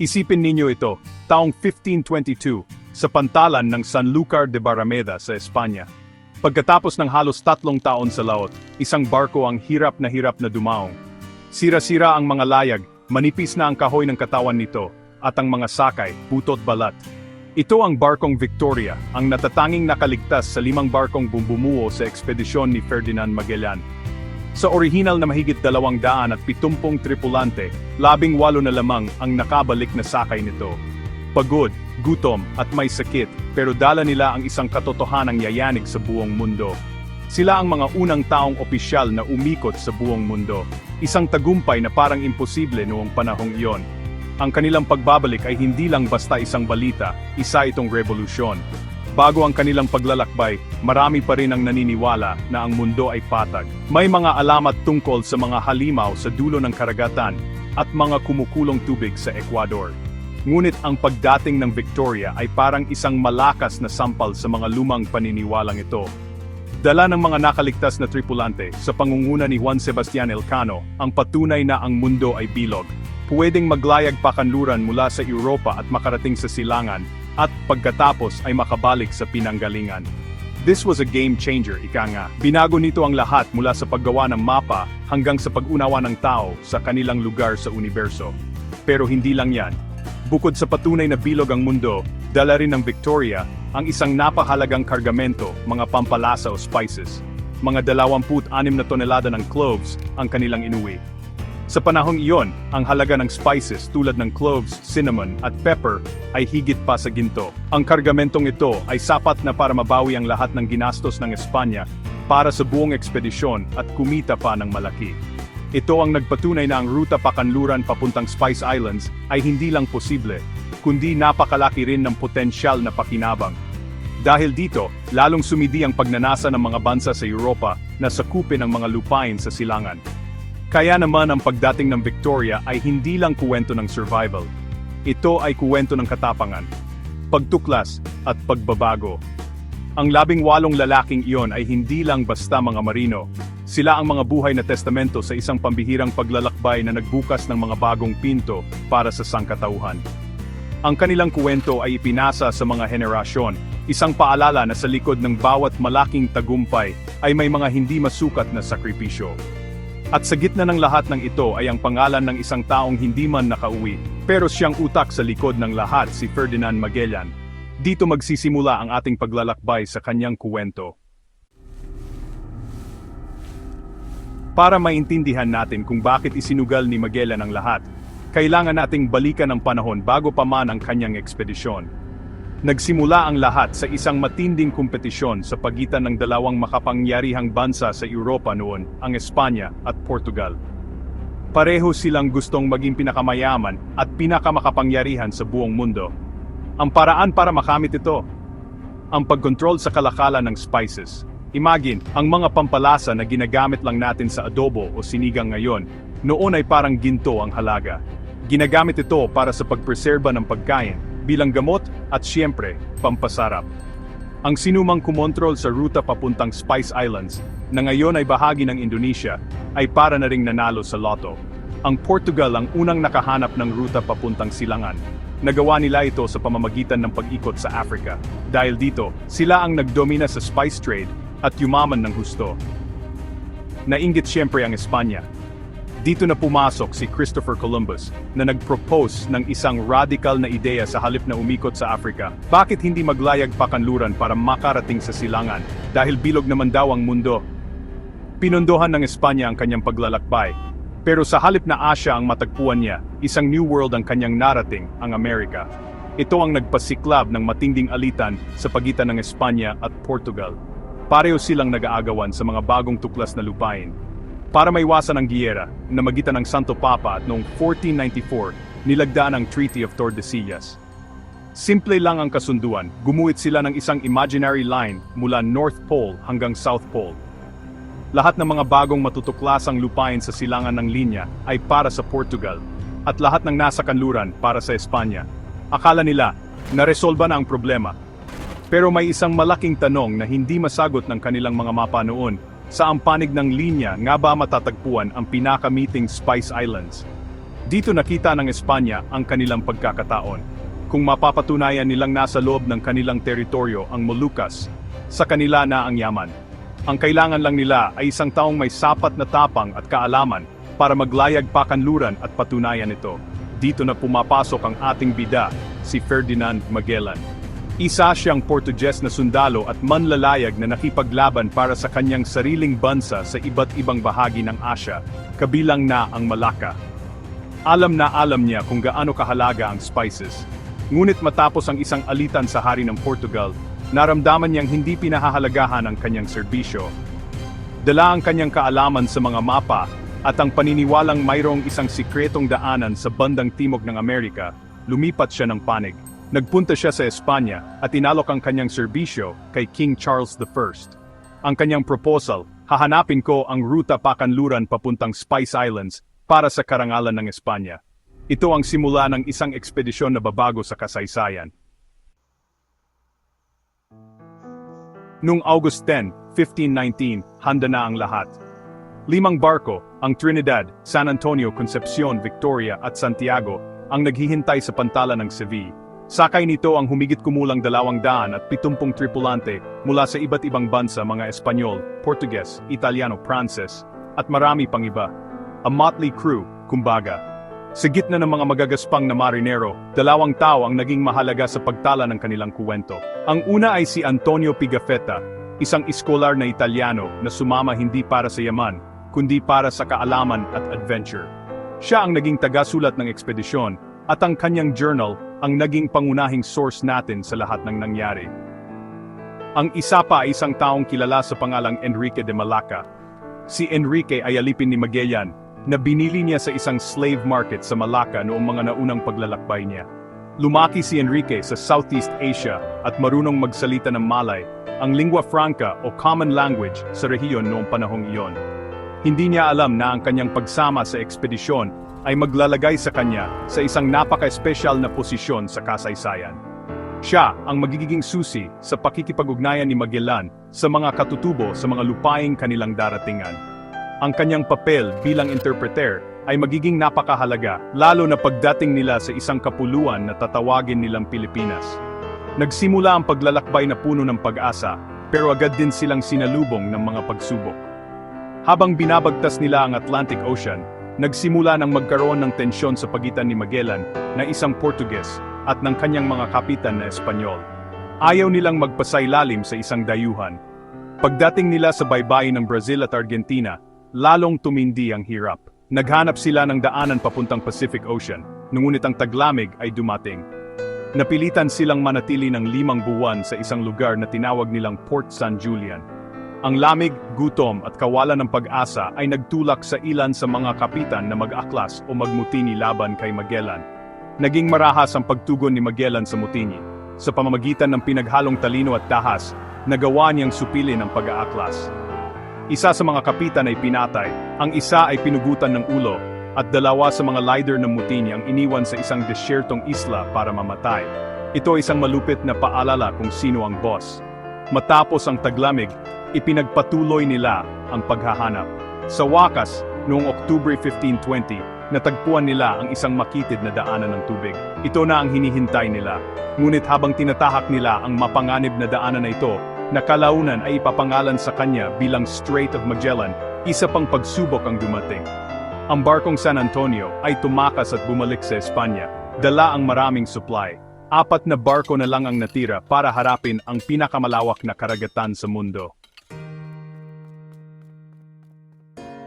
Isipin ninyo ito, taong 1522, sa pantalan ng Sanlúcar de Barrameda sa Espanya. Pagkatapos ng halos tatlong taon sa laot, isang barko ang hirap na hirap na dumaong. Sira-sira ang mga layag, manipis na ang kahoy ng katawan nito, at ang mga sakay, putot balat. Ito ang barkong Victoria, ang natatanging nakaligtas sa limang barkong bumubumuo sa ekspedisyon ni Ferdinand Magellan. Sa orihinal na mahigit dalawang daan at pitumpong tripulante, labing walo na lamang ang nakabalik na sakay nito. Pagod, gutom, at may sakit, pero dala nila ang isang katotohanang yayanig sa buong mundo. Sila ang mga unang taong opisyal na umikot sa buong mundo. Isang tagumpay na parang imposible noong panahong iyon. Ang kanilang pagbabalik ay hindi lang basta isang balita, isa itong revolusyon. Bago ang kanilang paglalakbay, marami pa rin ang naniniwala na ang mundo ay patag. May mga alamat tungkol sa mga halimaw sa dulo ng karagatan at mga kumukulong tubig sa Ecuador. Ngunit ang pagdating ng Victoria ay parang isang malakas na sampal sa mga lumang paniniwalang ito. Dala ng mga nakaligtas na tripulante sa pangunguna ni Juan Sebastian Elcano, ang patunay na ang mundo ay bilog. Pwedeng maglayag pa kanluran mula sa Europa at makarating sa silangan, at pagkatapos ay makabalik sa pinanggalingan. This was a game changer, ika nga. Binago nito ang lahat mula sa paggawa ng mapa hanggang sa pag-unawa ng tao sa kanilang lugar sa universo. Pero hindi lang yan. Bukod sa patunay na bilog ang mundo, dala rin ng Victoria ang isang napahalagang kargamento, mga pampalasa o spices. Mga 26 na tonelada ng cloves ang kanilang inuwi. Sa panahong iyon, ang halaga ng spices tulad ng cloves, cinnamon, at pepper ay higit pa sa ginto. Ang kargamentong ito ay sapat na para mabawi ang lahat ng ginastos ng Espanya para sa buong ekspedisyon at kumita pa ng malaki. Ito ang nagpatunay na ang ruta pakanluran papuntang Spice Islands ay hindi lang posible, kundi napakalaki rin ng potensyal na pakinabang. Dahil dito, lalong sumidi ang pagnanasa ng mga bansa sa Europa na sakupin ang mga lupain sa silangan. Kaya naman ang pagdating ng Victoria ay hindi lang kuwento ng survival. Ito ay kuwento ng katapangan, pagtuklas, at pagbabago. Ang labing walong lalaking iyon ay hindi lang basta mga marino. Sila ang mga buhay na testamento sa isang pambihirang paglalakbay na nagbukas ng mga bagong pinto para sa sangkatauhan. Ang kanilang kuwento ay ipinasa sa mga henerasyon, isang paalala na sa likod ng bawat malaking tagumpay ay may mga hindi masukat na sakripisyo. At sa gitna ng lahat ng ito ay ang pangalan ng isang taong hindi man nakauwi, pero siyang utak sa likod ng lahat si Ferdinand Magellan. Dito magsisimula ang ating paglalakbay sa kanyang kuwento. Para maintindihan natin kung bakit isinugal ni Magellan ang lahat, kailangan nating balikan ang panahon bago pa man ang kanyang ekspedisyon. Nagsimula ang lahat sa isang matinding kompetisyon sa pagitan ng dalawang makapangyarihang bansa sa Europa noon, ang Espanya at Portugal. Pareho silang gustong maging pinakamayaman at pinakamakapangyarihan sa buong mundo. Ang paraan para makamit ito, ang pagkontrol sa kalakalan ng spices. Imagine, ang mga pampalasa na ginagamit lang natin sa adobo o sinigang ngayon, noon ay parang ginto ang halaga. Ginagamit ito para sa pagpreserba ng pagkain, bilang gamot at siyempre, pampasarap. Ang sinumang kumontrol sa ruta papuntang Spice Islands, na ngayon ay bahagi ng Indonesia, ay para na ring nanalo sa loto. Ang Portugal ang unang nakahanap ng ruta papuntang silangan. Nagawa nila ito sa pamamagitan ng pag-ikot sa Africa. Dahil dito, sila ang nagdomina sa spice trade at yumaman ng husto. Nainggit siyempre ang Espanya, dito na pumasok si Christopher Columbus na nag-propose ng isang radical na ideya sa halip na umikot sa Africa. Bakit hindi maglayag pa kanluran para makarating sa silangan dahil bilog naman daw ang mundo? Pinondohan ng Espanya ang kanyang paglalakbay. Pero sa halip na Asya ang matagpuan niya, isang new world ang kanyang narating, ang Amerika. Ito ang nagpasiklab ng matinding alitan sa pagitan ng Espanya at Portugal. Pareho silang nag-aagawan sa mga bagong tuklas na lupain, para maiwasan ang giyera na magitan ng Santo Papa at noong 1494, nilagdaan ang Treaty of Tordesillas. Simple lang ang kasunduan, gumuhit sila ng isang imaginary line mula North Pole hanggang South Pole. Lahat ng mga bagong matutuklasang lupain sa silangan ng linya ay para sa Portugal, at lahat ng nasa kanluran para sa Espanya. Akala nila, naresolba na ang problema. Pero may isang malaking tanong na hindi masagot ng kanilang mga mapa noon, sa panig ng linya nga ba matatagpuan ang pinakamiting Spice Islands? Dito nakita ng Espanya ang kanilang pagkakataon. Kung mapapatunayan nilang nasa loob ng kanilang teritoryo ang Moluccas, sa kanila na ang yaman. Ang kailangan lang nila ay isang taong may sapat na tapang at kaalaman para maglayag pakanluran at patunayan ito. Dito na pumapasok ang ating bida, si Ferdinand Magellan. Isa siyang Portuges na sundalo at manlalayag na nakipaglaban para sa kanyang sariling bansa sa iba't ibang bahagi ng Asya, kabilang na ang Malacca. Alam na alam niya kung gaano kahalaga ang spices. Ngunit matapos ang isang alitan sa hari ng Portugal, naramdaman niyang hindi pinahahalagahan ang kanyang serbisyo. Dala ang kanyang kaalaman sa mga mapa at ang paniniwalang mayroong isang sikretong daanan sa bandang timog ng Amerika, lumipat siya ng panig. Nagpunta siya sa Espanya at inalok ang kanyang serbisyo kay King Charles I. Ang kanyang proposal, hahanapin ko ang ruta pakanluran papuntang Spice Islands para sa karangalan ng Espanya. Ito ang simula ng isang ekspedisyon na babago sa kasaysayan. Noong August 10, 1519, handa na ang lahat. Limang barko, ang Trinidad, San Antonio, Concepcion, Victoria at Santiago, ang naghihintay sa pantala ng Seville. Sakay nito ang humigit kumulang dalawang daan at pitumpong tripulante mula sa iba't ibang bansa mga Espanyol, Portuges, Italiano, Pranses, at marami pang iba. A motley crew, kumbaga. Sa gitna ng mga magagaspang na marinero, dalawang tao ang naging mahalaga sa pagtala ng kanilang kuwento. Ang una ay si Antonio Pigafetta, isang iskolar na Italiano na sumama hindi para sa yaman, kundi para sa kaalaman at adventure. Siya ang naging tagasulat ng ekspedisyon, at ang kanyang journal ang naging pangunahing source natin sa lahat ng nangyari. Ang isa pa ay isang taong kilala sa pangalang Enrique de Malacca. Si Enrique ay alipin ni Magellan, na binili niya sa isang slave market sa Malacca noong mga naunang paglalakbay niya. Lumaki si Enrique sa Southeast Asia at marunong magsalita ng Malay, ang lingua franca o common language sa rehiyon noong panahong iyon. Hindi niya alam na ang kanyang pagsama sa ekspedisyon ay maglalagay sa kanya sa isang napaka-espesyal na posisyon sa kasaysayan. Siya ang magiging susi sa pakikipag-ugnayan ni Magellan sa mga katutubo sa mga lupaing kanilang daratingan. Ang kanyang papel bilang interpreter ay magiging napakahalaga lalo na pagdating nila sa isang kapuluan na tatawagin nilang Pilipinas. Nagsimula ang paglalakbay na puno ng pag-asa, pero agad din silang sinalubong ng mga pagsubok. Habang binabagtas nila ang Atlantic Ocean, nagsimula ng magkaroon ng tensyon sa pagitan ni Magellan na isang Portuges at ng kanyang mga kapitan na Espanyol. Ayaw nilang magpasailalim sa isang dayuhan. Pagdating nila sa baybayin ng Brazil at Argentina, lalong tumindi ang hirap. Naghanap sila ng daanan papuntang Pacific Ocean, ngunit ang taglamig ay dumating. Napilitan silang manatili ng limang buwan sa isang lugar na tinawag nilang Port San Julian. Ang lamig, gutom at kawalan ng pag-asa ay nagtulak sa ilan sa mga kapitan na mag-aklas o magmutini laban kay Magellan. Naging marahas ang pagtugon ni Magellan sa mutini. Sa pamamagitan ng pinaghalong talino at dahas, nagawa niyang supilin ang pag-aaklas. Isa sa mga kapitan ay pinatay, ang isa ay pinugutan ng ulo, at dalawa sa mga leader ng mutiny ang iniwan sa isang desyertong isla para mamatay. Ito ay isang malupit na paalala kung sino ang boss. Matapos ang taglamig, ipinagpatuloy nila ang paghahanap. Sa wakas, noong October 1520, natagpuan nila ang isang makitid na daanan ng tubig. Ito na ang hinihintay nila. Ngunit habang tinatahak nila ang mapanganib na daanan na ito, nakalaunan ay ipapangalan sa kanya bilang Strait of Magellan, isa pang pagsubok ang dumating. Ang barkong San Antonio ay tumakas at bumalik sa Espanya, dala ang maraming supply. Apat na barko na lang ang natira para harapin ang pinakamalawak na karagatan sa mundo.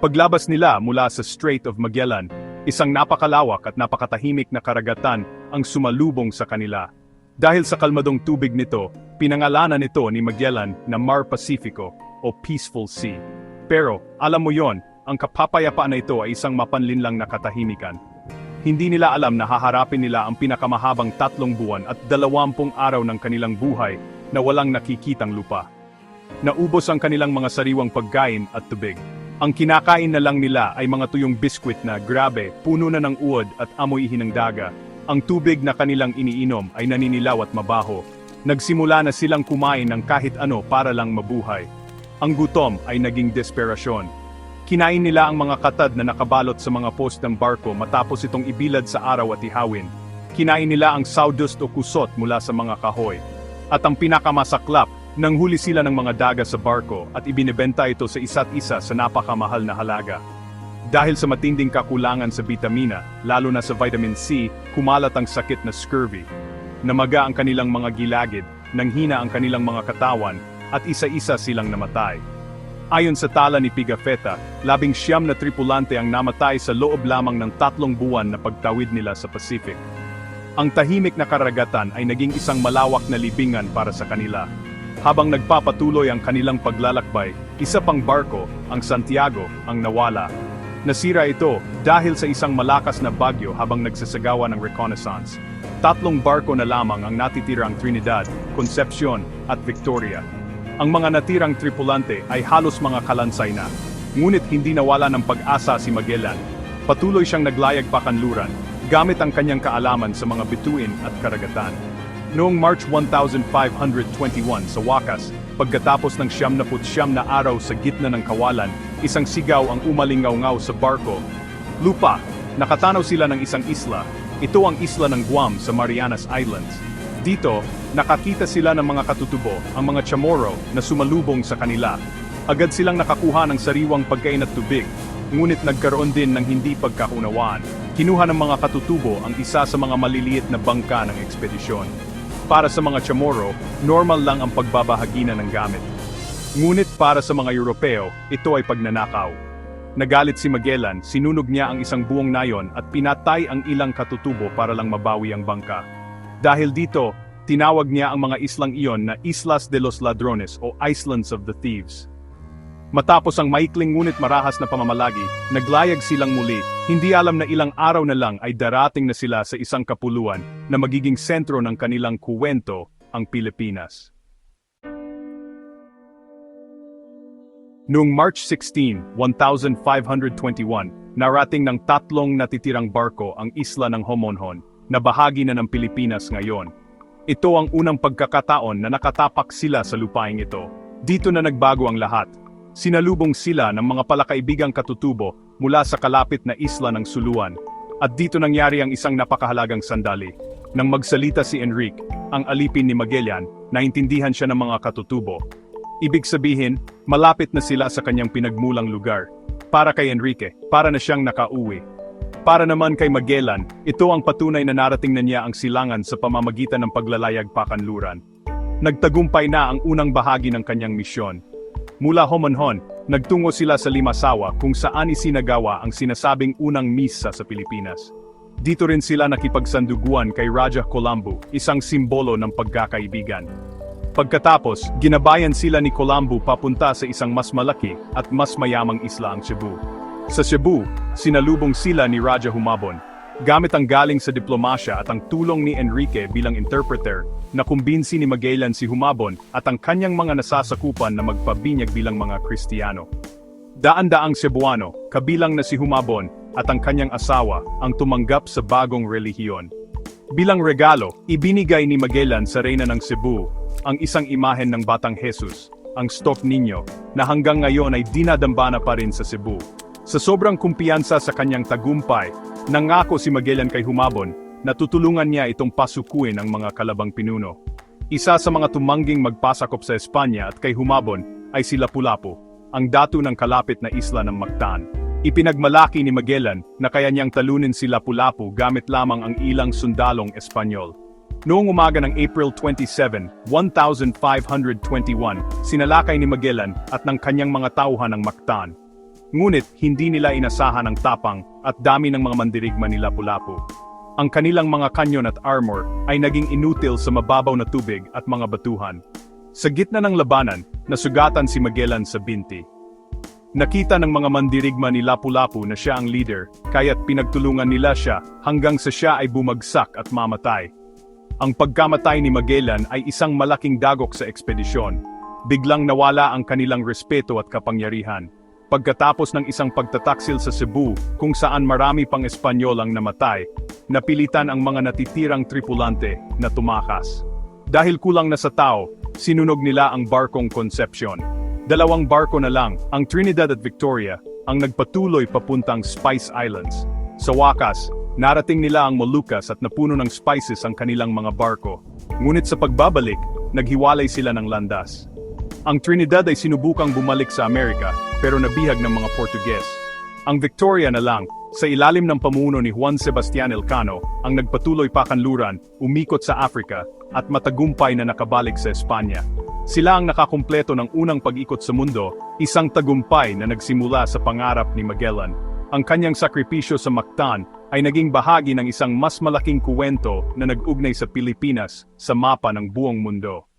Paglabas nila mula sa Strait of Magellan, isang napakalawak at napakatahimik na karagatan ang sumalubong sa kanila. Dahil sa kalmadong tubig nito, pinangalanan ito ni Magellan na Mar Pacifico o Peaceful Sea. Pero, alam mo yon, ang kapapayapaan na ito ay isang mapanlinlang na katahimikan. Hindi nila alam na haharapin nila ang pinakamahabang tatlong buwan at dalawampung araw ng kanilang buhay na walang nakikitang lupa. Naubos ang kanilang mga sariwang pagkain at tubig. Ang kinakain na lang nila ay mga tuyong biskwit na grabe, puno na ng uod at amoy ng daga. Ang tubig na kanilang iniinom ay naninilaw at mabaho. Nagsimula na silang kumain ng kahit ano para lang mabuhay. Ang gutom ay naging desperasyon. Kinain nila ang mga katad na nakabalot sa mga post ng barko matapos itong ibilad sa araw at ihawin. Kinain nila ang sawdust o kusot mula sa mga kahoy. At ang pinakamasaklap, nanghuli sila ng mga daga sa barko at ibinebenta ito sa isa't isa sa napakamahal na halaga. Dahil sa matinding kakulangan sa vitamina, lalo na sa vitamin C, kumalat ang sakit na scurvy. Namaga ang kanilang mga gilagid, nanghina ang kanilang mga katawan, at isa-isa silang namatay. Ayon sa tala ni Pigafetta, labing siyam na tripulante ang namatay sa loob lamang ng tatlong buwan na pagtawid nila sa Pacific. Ang tahimik na karagatan ay naging isang malawak na libingan para sa kanila. Habang nagpapatuloy ang kanilang paglalakbay, isa pang barko, ang Santiago, ang nawala. Nasira ito dahil sa isang malakas na bagyo habang nagsasagawa ng reconnaissance. Tatlong barko na lamang ang natitirang Trinidad, Concepcion, at Victoria. Ang mga natirang tripulante ay halos mga kalansay na. Ngunit hindi nawala ng pag-asa si Magellan. Patuloy siyang naglayag pa kanluran, gamit ang kanyang kaalaman sa mga bituin at karagatan. Noong March 1521 sa wakas, pagkatapos ng siyam na siyam na araw sa gitna ng kawalan, isang sigaw ang umalingaw-ngaw sa barko. Lupa, nakatanaw sila ng isang isla. Ito ang isla ng Guam sa Marianas Islands. Dito, nakakita sila ng mga katutubo, ang mga chamorro, na sumalubong sa kanila. Agad silang nakakuha ng sariwang pagkain at tubig, ngunit nagkaroon din ng hindi pagkaunawaan. Kinuha ng mga katutubo ang isa sa mga maliliit na bangka ng ekspedisyon. Para sa mga chamorro, normal lang ang pagbabahagi na ng gamit. Ngunit para sa mga Europeo, ito ay pagnanakaw. Nagalit si Magellan, sinunog niya ang isang buong nayon at pinatay ang ilang katutubo para lang mabawi ang bangka. Dahil dito, tinawag niya ang mga islang iyon na Islas de los Ladrones o Islands of the Thieves. Matapos ang maikling ngunit marahas na pamamalagi, naglayag silang muli, hindi alam na ilang araw na lang ay darating na sila sa isang kapuluan na magiging sentro ng kanilang kuwento, ang Pilipinas. Noong March 16, 1521, narating ng tatlong natitirang barko ang isla ng Homonhon, na bahagi na ng Pilipinas ngayon. Ito ang unang pagkakataon na nakatapak sila sa lupaing ito. Dito na nagbago ang lahat. Sinalubong sila ng mga palakaibigang katutubo mula sa kalapit na isla ng Suluan. At dito nangyari ang isang napakahalagang sandali. Nang magsalita si Enrique, ang alipin ni Magellan, naintindihan siya ng mga katutubo. Ibig sabihin, malapit na sila sa kanyang pinagmulang lugar. Para kay Enrique, para na siyang nakauwi. Para naman kay Magellan, ito ang patunay na narating na niya ang silangan sa pamamagitan ng paglalayag pakanluran. Nagtagumpay na ang unang bahagi ng kanyang misyon. Mula Homonhon, nagtungo sila sa Limasawa kung saan isinagawa ang sinasabing unang misa sa Pilipinas. Dito rin sila nakipagsanduguan kay Raja Colombo, isang simbolo ng pagkakaibigan. Pagkatapos, ginabayan sila ni Colombo papunta sa isang mas malaki at mas mayamang isla ang Cebu. Sa Cebu, sinalubong sila ni Raja Humabon. Gamit ang galing sa diplomasya at ang tulong ni Enrique bilang interpreter, nakumbinsi ni Magellan si Humabon at ang kanyang mga nasasakupan na magpabinyag bilang mga Kristiyano. Daan-daang Cebuano, kabilang na si Humabon at ang kanyang asawa, ang tumanggap sa bagong relihiyon. Bilang regalo, ibinigay ni Magellan sa Reyna ng Cebu ang isang imahen ng Batang Jesus, ang Stock Niño, na hanggang ngayon ay dinadambana pa rin sa Cebu. Sa sobrang kumpiyansa sa kanyang tagumpay, nangako si Magellan kay Humabon na tutulungan niya itong pasukuin ang mga kalabang pinuno. Isa sa mga tumangging magpasakop sa Espanya at kay Humabon ay si Lapu-Lapu, ang datu ng kalapit na isla ng Mactan. Ipinagmalaki ni Magellan na kaya niyang talunin si Lapu-Lapu gamit lamang ang ilang sundalong Espanyol. Noong umaga ng April 27, 1521, sinalakay ni Magellan at ng kanyang mga tauhan ng Mactan. Ngunit hindi nila inasahan ang tapang at dami ng mga mandirigma ni Lapu-Lapu. Ang kanilang mga kanyon at armor ay naging inutil sa mababaw na tubig at mga batuhan. Sa gitna ng labanan, nasugatan si Magellan sa binti. Nakita ng mga mandirigma ni Lapu-Lapu na siya ang leader, kaya't pinagtulungan nila siya hanggang sa siya ay bumagsak at mamatay. Ang pagkamatay ni Magellan ay isang malaking dagok sa ekspedisyon. Biglang nawala ang kanilang respeto at kapangyarihan. Pagkatapos ng isang pagtataksil sa Cebu, kung saan marami pang Espanyol ang namatay, napilitan ang mga natitirang tripulante na tumakas. Dahil kulang na sa tao, sinunog nila ang barkong Concepcion. Dalawang barko na lang, ang Trinidad at Victoria, ang nagpatuloy papuntang Spice Islands. Sa wakas, narating nila ang Moluccas at napuno ng spices ang kanilang mga barko. Ngunit sa pagbabalik, naghiwalay sila ng landas. Ang Trinidad ay sinubukang bumalik sa Amerika, pero nabihag ng mga Portuges. Ang Victoria na lang, sa ilalim ng pamuno ni Juan Sebastian Elcano, ang nagpatuloy pa kanluran, umikot sa Africa, at matagumpay na nakabalik sa Espanya. Sila ang nakakumpleto ng unang pag-ikot sa mundo, isang tagumpay na nagsimula sa pangarap ni Magellan. Ang kanyang sakripisyo sa Mactan ay naging bahagi ng isang mas malaking kuwento na nag-ugnay sa Pilipinas sa mapa ng buong mundo.